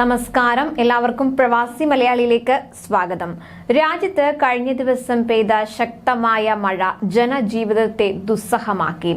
നമസ്കാരം. എല്ലാവർക്കും പ്രവാസി മലയാളിയിലേക്ക് സ്വാഗതം. രാജ്യത്ത് കഴിഞ്ഞ ദിവസം പെയ്ത ശക്തമായ മഴ ജനജീവിതത്തെ ദുസ്സഹമാക്കി.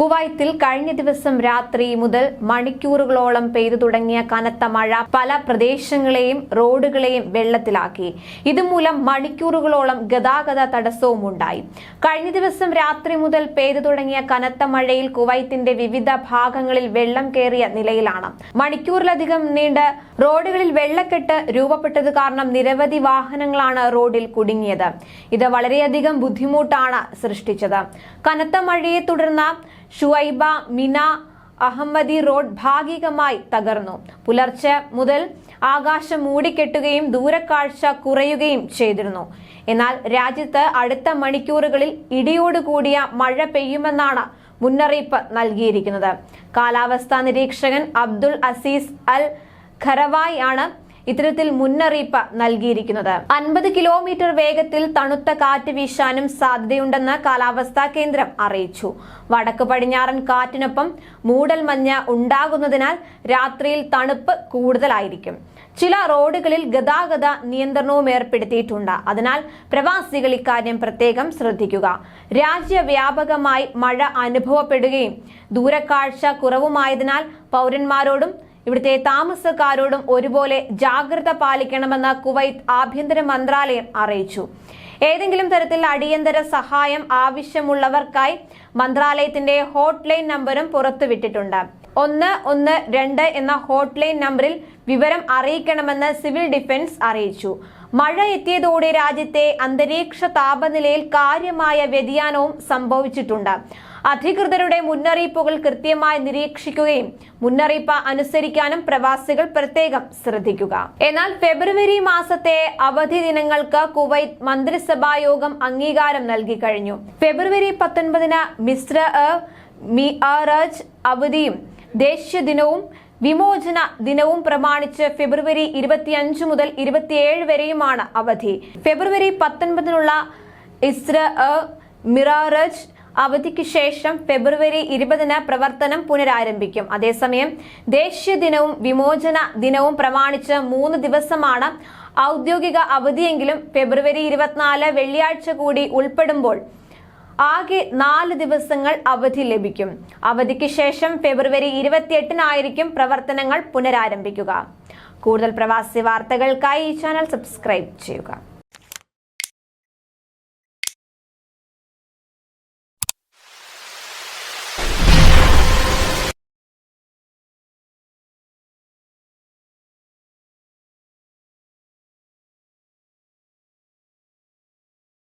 കുവൈത്തിൽ കഴിഞ്ഞ ദിവസം രാത്രി മുതൽ മണിക്കൂറുകളോളം പെയ്തു തുടങ്ങിയ കനത്ത മഴ പല പ്രദേശങ്ങളെയും റോഡുകളെയും വെള്ളത്തിലാക്കി. ഇതുമൂലം മണിക്കൂറുകളോളം ഗതാഗത തടസ്സവും ഉണ്ടായി. കഴിഞ്ഞ ദിവസം രാത്രി മുതൽ പെയ്തു തുടങ്ങിയ കനത്ത മഴയിൽ കുവൈത്തിന്റെ വിവിധ ഭാഗങ്ങളിൽ വെള്ളം കയറിയ നിലയിലാണ്. മണിക്കൂറിലധികം നീണ്ട റോഡുകളിൽ വെള്ളക്കെട്ട് രൂപപ്പെട്ടത് കാരണം നിരവധി വാഹനങ്ങളാണ് റോഡിൽ കുടുങ്ങിയത്. ഇത് വളരെയധികം ബുദ്ധിമുട്ടാണ് സൃഷ്ടിച്ചത്. കനത്ത മഴയെ തുടർന്ന് ഷുവൈബ മിന അഹമ്മദി റോഡ് ഭാഗികമായി തകർന്നു. പുലർച്ചെ മുതൽ ആകാശം മൂടിക്കെട്ടുകയും ദൂരക്കാഴ്ച കുറയുകയും ചെയ്തിരുന്നു. എന്നാൽ രാജ്യത്ത് അടുത്ത മണിക്കൂറുകളിൽ ഇടിയോടുകൂടിയ മഴ പെയ്യുമെന്നാണ് മുന്നറിയിപ്പ് നൽകിയിരിക്കുന്നത്. കാലാവസ്ഥാ നിരീക്ഷകൻ അബ്ദുൾ അസീസ് അൽ ഖറവായി ആണ് ഇത്തരത്തിൽ മുന്നറിയിപ്പ് നൽകിയിരിക്കുന്നത്. അൻപത് കിലോമീറ്റർ വേഗത്തിൽ തണുത്ത കാറ്റ് വീശാനും സാധ്യതയുണ്ടെന്ന് കാലാവസ്ഥാ കേന്ദ്രം അറിയിച്ചു. വടക്ക് പടിഞ്ഞാറൻ കാറ്റിനൊപ്പം മൂടൽമഞ്ഞ് ഉണ്ടാകുന്നതിനാൽ രാത്രിയിൽ തണുപ്പ് കൂടുതലായിരിക്കും. ചില റോഡുകളിൽ ഗതാഗത നിയന്ത്രണവും ഏർപ്പെടുത്തിയിട്ടുണ്ട്. അതിനാൽ പ്രവാസികൾ ഇക്കാര്യം പ്രത്യേകം ശ്രദ്ധിക്കുക. രാജ്യവ്യാപകമായി മഴ അനുഭവപ്പെടുകയും ദൂരക്കാഴ്ച കുറവുമായതിനാൽ പൗരന്മാരോടും ഇവിടുത്തെ താമസക്കാരോടും ഒരുപോലെ ജാഗ്രത പാലിക്കണമെന്ന് കുവൈത്ത് ആഭ്യന്തര മന്ത്രാലയം അറിയിച്ചു. ഏതെങ്കിലും തരത്തിൽ അടിയന്തര സഹായം ആവശ്യമുള്ളവർക്കായി മന്ത്രാലയത്തിന്റെ ഹോട്ട്ലൈൻ നമ്പറും പുറത്തുവിട്ടിട്ടുണ്ട്. ഒന്ന് ഒന്ന് രണ്ട് എന്ന ഹോട്ട്ലൈൻ നമ്പറിൽ വിവരം അറിയിക്കണമെന്ന് സിവിൽ ഡിഫൻസ് അറിയിച്ചു. മഴ എത്തിയതോടെ രാജ്യത്തെ അന്തരീക്ഷ താപനിലയിൽ കാര്യമായ വ്യതിയാനവും സംഭവിച്ചിട്ടുണ്ട്. അധികൃതരുടെ മുന്നറിയിപ്പുകൾ കൃത്യമായി നിരീക്ഷിക്കുകയും മുന്നറിയിപ്പ് അനുസരിക്കാനും പ്രവാസികൾ പ്രത്യേകം ശ്രദ്ധിക്കുക. എന്നാൽ ഫെബ്രുവരി മാസത്തെ അവധി ദിനങ്ങൾക്ക് കുവൈത്ത് മന്ത്രിസഭാ യോഗം അംഗീകാരം നൽകി കഴിഞ്ഞു. ഫെബ്രുവരി പത്തൊൻപതിന് മിസ്റ്റർ മിഅറജ് അവധിയും ദേശീയ ദിനവും വിമോചന ദിനവും പ്രമാണിച്ച് ഫെബ്രുവരി ഇരുപത്തിയഞ്ച് മുതൽ ഇരുപത്തിയേഴ് വരെയുമാണ് അവധി. ഫെബ്രുവരി പത്തൊൻപതിനുള്ള ഇസ്ര മിറാറജ് അവധിക്ക് ശേഷം ഫെബ്രുവരി ഇരുപതിന് പ്രവർത്തനം പുനരാരംഭിക്കും. അതേസമയം ദേശീയ ദിനവും വിമോചന ദിനവും പ്രമാണിച്ച് മൂന്ന് ദിവസമാണ് ഔദ്യോഗിക അവധിയെങ്കിലും ഫെബ്രുവരി ഇരുപത്തിനാല് വെള്ളിയാഴ്ച കൂടി ഉൾപ്പെടുമ്പോൾ ആകെ നാല് ദിവസങ്ങൾ അവധി ലഭിക്കും. അവധിക്ക് ശേഷം ഫെബ്രുവരി ഇരുപത്തിയെട്ടിനായിരിക്കും പ്രവർത്തനങ്ങൾ പുനരാരംഭിക്കുക. കൂടുതൽ പ്രവാസി വാർത്തകൾക്കായി ഈ ചാനൽ സബ്സ്ക്രൈബ് ചെയ്യുക.